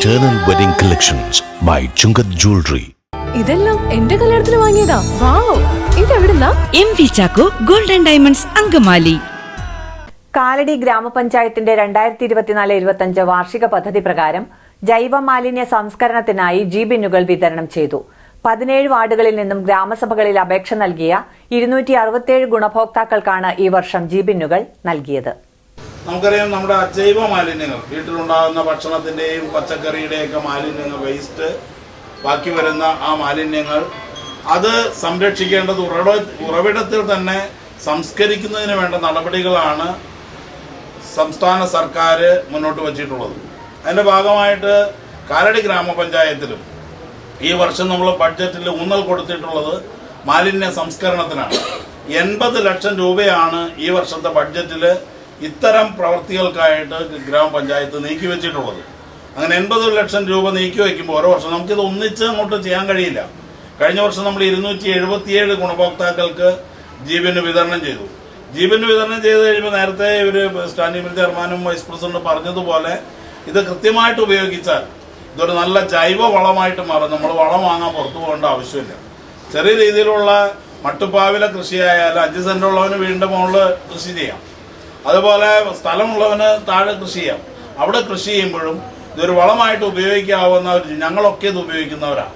Eternal Wedding Collections by Chungath Jewelry. ഇതെല്ലാം എന്റെ കല്യാണത്തിന് വാങ്ങിയതാ. Wow ഇതെവിടുന്നാ? M V Chacko golden diamonds Angamaly. Kalady ഗ്രാമപഞ്ചായത്തിന്റെ രണ്ടായിരത്തി ഇരുപത്തിനാല് ഇരുപത്തിയഞ്ച് വാർഷിക പദ്ധതി പ്രകാരം ജൈവ മാലിന്യ സംസ്കരണത്തിനായി ജി ബിന്നുകൾ വിതരണം ചെയ്തു. പതിനേഴ് വാർഡുകളിൽ നിന്നും ഗ്രാമസഭകളിൽ അപേക്ഷ നൽകിയ ഇരുന്നൂറ്റി അറുപത്തിയേഴ് ഗുണഭോക്താക്കൾക്കാണ് ഈ വർഷം ജി ബിന്നുകൾ നൽകിയത്. നമുക്കറിയാം നമ്മുടെ അജൈവ മാലിന്യങ്ങൾ വീട്ടിലുണ്ടാകുന്ന ഭക്ഷണത്തിന്റെയും പച്ചക്കറിയുടെയൊക്കെ മാലിന്യങ്ങൾ വേസ്റ്റ് ബാക്കി വരുന്ന ആ മാലിന്യങ്ങൾ അത് സംരക്ഷിക്കേണ്ടത് ഉറവിട ഉറവിടത്തിൽ തന്നെ സംസ്കരിക്കുന്നതിന് വേണ്ട നടപടികളാണ് സംസ്ഥാന സർക്കാർ മുന്നോട്ട് വച്ചിട്ടുള്ളത്. അതിന്റെ ഭാഗമായിട്ട് കാലടി ഗ്രാമപഞ്ചായത്തിലും ഈ വർഷം നമ്മൾ ബഡ്ജറ്റിൽ ഊന്നൽ കൊടുത്തിട്ടുള്ളത് മാലിന്യ സംസ്കരണത്തിനാണ്. എൺപത് ലക്ഷം രൂപയാണ് ഈ വർഷത്തെ ബഡ്ജറ്റിൽ ഇത്തരം പ്രവൃത്തികൾക്കായിട്ട് ഗ്രാമപഞ്ചായത്ത് നീക്കി വെച്ചിട്ടുള്ളത്. അങ്ങനെ എൺപത് ലക്ഷം രൂപ നീക്കി വയ്ക്കുമ്പോൾ ഓരോ വർഷം നമുക്കിത് ഒന്നിച്ച് അങ്ങോട്ട് ചെയ്യാൻ കഴിയില്ല. കഴിഞ്ഞ വർഷം നമ്മൾ ഇരുന്നൂറ്റി എഴുപത്തിയേഴ് ഗുണഭോക്താക്കൾക്ക് ജീവന് വിതരണം ചെയ്തു. ജീവന് വിതരണം ചെയ്ത് കഴിയുമ്പോൾ നേരത്തെ ഇവർ സ്റ്റാൻഡിംഗ് കമ്മിറ്റി ചെയർമാനും വൈസ് പ്രസിഡന്റും പറഞ്ഞതുപോലെ ഇത് കൃത്യമായിട്ട് ഉപയോഗിച്ചാൽ ഇതൊരു നല്ല ജൈവ വളമായിട്ട് മാറും. നമ്മൾ വളം വാങ്ങാൻ പുറത്തു പോകേണ്ട ആവശ്യമില്ല. ചെറിയ രീതിയിലുള്ള മട്ടുപ്പാവിലെ കൃഷിയായാലും അഞ്ച് സെന്റുള്ളവന് വീണ്ടും മുകളിൽ കൃഷി ചെയ്യാം. അതുപോലെ സ്ഥലമുള്ളവന് താഴെ കൃഷി ചെയ്യാം. അവിടെ കൃഷി ചെയ്യുമ്പോഴും ഇതൊരു വളമായിട്ട് ഉപയോഗിക്കാവുന്ന ഞങ്ങളൊക്കെ ഇത് ഉപയോഗിക്കുന്നവരാണ്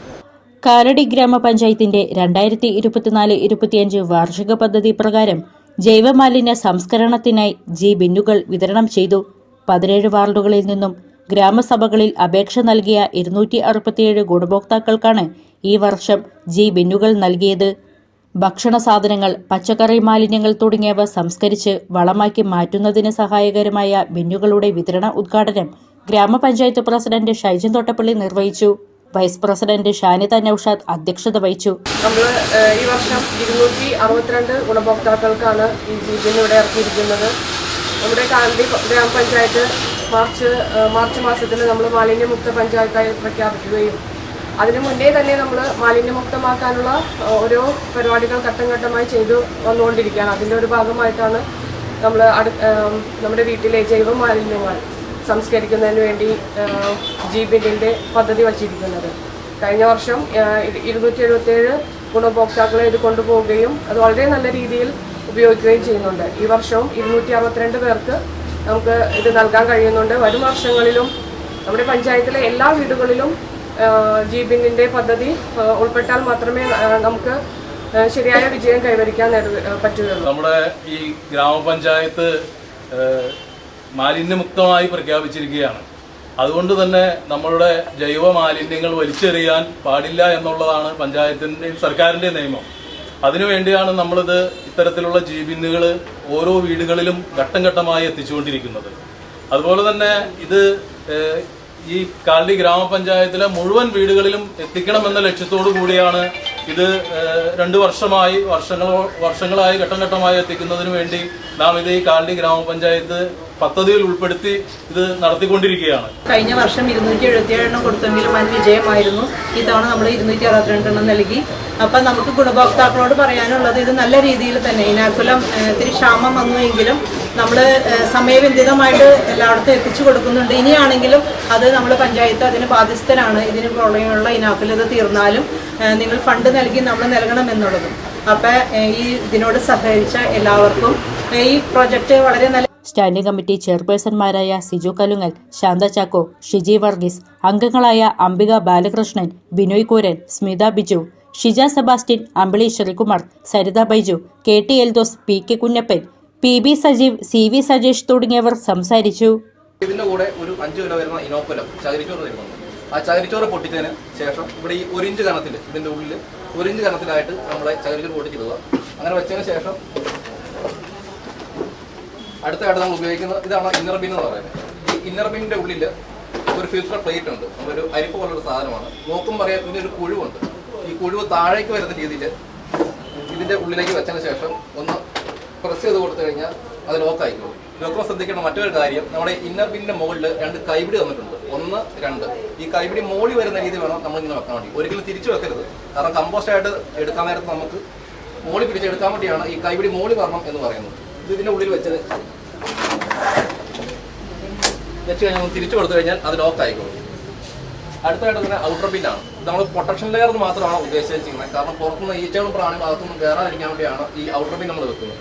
കാലടി ഗ്രാമപഞ്ചായത്തിന്റെ രണ്ടായിരത്തി ഇരുപത്തിനാല് ഇരുപത്തിയഞ്ച് വാർഷിക പദ്ധതി പ്രകാരം ജൈവമാലിന്യ സംസ്കരണത്തിനായി ജി ബിന്നുകൾ വിതരണം ചെയ്തു. പതിനേഴ് വാർഡുകളിൽ നിന്നും ഗ്രാമസഭകളിൽ അപേക്ഷ നൽകിയ ഇരുന്നൂറ്റി അറുപത്തിയേഴ് ഗുണഭോക്താക്കൾക്കാണ് ഈ വർഷം ജി ബിന്നുകൾ നൽകിയത്. ഭക്ഷണ സാധനങ്ങൾ പച്ചക്കറി മാലിന്യങ്ങൾ തുടങ്ങിയവ സംസ്കരിച്ച് വളമാക്കി മാറ്റുന്നതിന് സഹായകരമായ ബിന്നുകളുടെ വിതരണ ഉദ്ഘാടനം ഗ്രാമപഞ്ചായത്ത് പ്രസിഡന്റ് ഷൈജൻ തോട്ടപ്പള്ളി നിർവഹിച്ചു. വൈസ് പ്രസിഡന്റ് ഷാനിത നൌഷാദ് അധ്യക്ഷത വഹിച്ചു. നമ്മൾ ഈ വർഷം ഇരുന്നൂറ്റി അറുപത്തിരണ്ട് ഗുണഭോക്താക്കൾക്കാണ് ഈ ജീവൻ ഇവിടെ ഇറക്കിയിരിക്കുന്നത്. നമ്മുടെ കാന്തി ഗ്രാമപഞ്ചായത്ത് മാർച്ച് മാർച്ച് മാസത്തിൽ നമ്മൾ മാലിന്യമുക്ത പഞ്ചായത്തായി പ്രഖ്യാപിക്കുകയും അതിനു മുന്നേ തന്നെ നമ്മൾ മാലിന്യമുക്തമാക്കാനുള്ള ഓരോ പരിപാടികൾ ഘട്ടം ഘട്ടമായി ചെയ്തു വന്നുകൊണ്ടിരിക്കുകയാണ്. അതിന്റെ ഒരു ഭാഗമായിട്ടാണ് നമ്മൾ നമ്മുടെ വീട്ടിലെ ജൈവ മാലിന്യങ്ങൾ സംസ്കരിക്കുന്നതിന് വേണ്ടി ജി ബില്ലിന്റെ പദ്ധതി വച്ചിരിക്കുന്നത്. കഴിഞ്ഞ വർഷം ഇരുന്നൂറ്റി എഴുപത്തേഴ് ഗുണഭോക്താക്കളെ ഇത് കൊണ്ടുപോവുകയും അത് വളരെ നല്ല രീതിയിൽ ഉപയോഗിക്കുകയും ചെയ്യുന്നുണ്ട്. ഈ വർഷവും ഇരുന്നൂറ്റി അറുപത്തിരണ്ട് പേർക്ക് നമുക്ക് ഇത് നൽകാൻ കഴിയുന്നുണ്ട്. വരും വർഷങ്ങളിലും നമ്മുടെ പഞ്ചായത്തിലെ എല്ലാ വീടുകളിലും ജി പദ്ധതി ഉൾപ്പെട്ടാൽ മാത്രമേ നമുക്ക് ശരിയായ വിജയം കൈവരിക്കാൻ പറ്റുകയുള്ളൂ. നമ്മുടെ ഈ ഗ്രാമപഞ്ചായത്ത് മാലിന്യമുക്തമായി പ്രഖ്യാപിച്ചിരിക്കുകയാണ്. അതുകൊണ്ട് തന്നെ നമ്മളുടെ ജൈവ മാലിന്യങ്ങൾ വലിച്ചെറിയാൻ പാടില്ല എന്നുള്ളതാണ് പഞ്ചായത്തിന്റെയും സർക്കാരിന്റെയും നിയമം. അതിനുവേണ്ടിയാണ് നമ്മളിത് ഇത്തരത്തിലുള്ള ജീബിന്നുകൾ ഓരോ വീടുകളിലും ഘട്ടം ഘട്ടമായി എത്തിച്ചുകൊണ്ടിരിക്കുന്നത്. അതുപോലെ തന്നെ ഇത് ഈ കാളി ഗ്രാമപഞ്ചായത്തിലെ മുഴുവൻ വീടുകളിലും എത്തിക്കണമെന്ന ലക്ഷ്യത്തോടു കൂടിയാണ് ഇത് രണ്ടു വർഷമായി വർഷങ്ങൾ വർഷങ്ങളായി ഘട്ടം ഘട്ടമായി എത്തിക്കുന്നതിന് വേണ്ടി നാം ഇത് ഈ കാളി ഗ്രാമപഞ്ചായത്ത് പദ്ധതിയിൽ ഉൾപ്പെടുത്തി ഇത് നടത്തിക്കൊണ്ടിരിക്കുകയാണ്. കഴിഞ്ഞ വർഷം ഇരുന്നൂറ്റി എഴുപത്തിയേഴെണ്ണം കൊടുത്തെങ്കിലും അത് വിജയമായിരുന്നു. ഇത്തവണ നമ്മൾ ഇരുന്നൂറ്റി അറുപത്തിരണ്ട് എണ്ണം നൽകി. അപ്പം നമുക്ക് ഗുണഭോക്താക്കളോട് പറയാനുള്ളത് ഇത് നല്ല രീതിയിൽ തന്നെ ഇനാക്കുലം ഇത്തിരി ക്ഷാമം വന്നുവെങ്കിലും നമ്മൾ സമയബന്ധിതമായിട്ട് എല്ലായിടത്തും എത്തിച്ചു കൊടുക്കുന്നുണ്ട്. ഇനിയാണെങ്കിലും അത് നമ്മൾ പഞ്ചായത്ത് അതിന് ബാധ്യസ്ഥരാണ് ഇതിന് പ്രളയമുള്ള ഇനാക്കിലത് തീർന്നാലും നിങ്ങൾ ഫണ്ട് നൽകി നമ്മൾ നൽകണമെന്നുള്ളതും. അപ്പം ഈ ഇതിനോട് സഹകരിച്ച എല്ലാവർക്കും ഈ പ്രോജക്റ്റ് വളരെ നല്ല സ്റ്റാൻഡിംഗ് കമ്മിറ്റി ചെയർപേഴ്സൺമാരായ സിജു കലുങ്ങൽ ശാന്ത ചാക്കോ ഷിജി വർഗീസ് അംഗങ്ങളായ Ambika Balakrishnan Binoy Kooran Smitha Biju Shija Sebastian Ambili Sreekumar Saritha Baiju K T Eldose P K Kunjappan P B Sajeev C V Sajesh തുടങ്ങിയവർ സംസാരിച്ചു. ഇതിന്റെ കൂടെ ഒരു അഞ്ച് കിലോ വരുന്ന ഇനോപ്പലം ചകിരിച്ചോറ് തരുന്നുണ്ട്. ആ ചകിരിച്ചോറ് പൊട്ടിച്ചതിന് ശേഷം ഇവിടെ ഈ ഒരു ഇഞ്ച് കനത്തിൽ ഇതിന്റെ ഉള്ളിൽ ഒരു ഇഞ്ച് കനത്തിലായിട്ട് നമ്മളെ ചകിരിച്ചോറ് പൊട്ടിച്ചിടുക അങ്ങനെ വെച്ചതിന് ശേഷം അടുത്തതായിട്ട് നമ്മൾ ഉപയോഗിക്കുന്നത് ഇതാണ് ഇന്നർ ബിൻ എന്ന് പറയുന്നത്. ഈ ഇന്നർ ബിന്നിന്റെ ഉള്ളിൽ ഒരു ഫിൽറ്റർ പ്ലേറ്റ് ഉണ്ട്. ഒരു അരിപ്പ് പോലുള്ള സാധനമാണ്. നോക്കും പറയാൻ ഒരു കുഴിവുണ്ട്. ഈ കുഴിവ് താഴേക്ക് വരുന്ന രീതിയിൽ ഇതിന്റെ ഉള്ളിലേക്ക് വെച്ചതിന് ശേഷം ഒന്ന് പ്രസ് ചെയ്ത് കൊടുത്തു കഴിഞ്ഞാൽ അത് ലോക്ക് ആയിക്കോളും ലോക്കുമ്പോൾ ശ്രദ്ധിക്കേണ്ട മറ്റൊരു കാര്യം നമ്മുടെ ഇന്നർ പിന്നിന്റെ മുകളിൽ രണ്ട് കൈപിടി വന്നിട്ടുണ്ട് ഒന്ന് രണ്ട്. ഈ കൈപിടി മോളി വരുന്ന രീതി വേണം നമ്മൾ ഇങ്ങനെ വെക്കാൻ വേണ്ടി. ഒരിക്കലും തിരിച്ചു വെക്കരുത്. കാരണം കമ്പോസ്റ്റ് ആയിട്ട് എടുക്കാൻ നേരത്ത് നമുക്ക് മോളി പിടിച്ചെടുക്കാൻ വേണ്ടിയാണ് ഈ കൈപിടി മോളി വരണം എന്ന് പറയുന്നത്. ഇത് ഇതിന്റെ ഉള്ളിൽ വെച്ചത് വെച്ച് കഴിഞ്ഞാൽ തിരിച്ചു കൊടുത്തു കഴിഞ്ഞാൽ അത് ലോക്ക് ആയിക്കോളും അടുത്തായിട്ട് തന്നെ ഔട്ടർ പിന്നാണ് നമ്മൾ പ്രൊട്ടക്ഷൻ ലെയർ മാത്രമാണ് ഉദ്ദേശിച്ചിരിക്കുന്നത് കാരണം പുറത്തുനിന്ന് ഈച്ചകളും പ്രാണികളും അകത്തുനിന്ന് കയറാതിരിക്കാൻ വേണ്ടിയാണ് ഈ ഔട്ടർ ബിൻ നമ്മൾ വെക്കുന്നത്.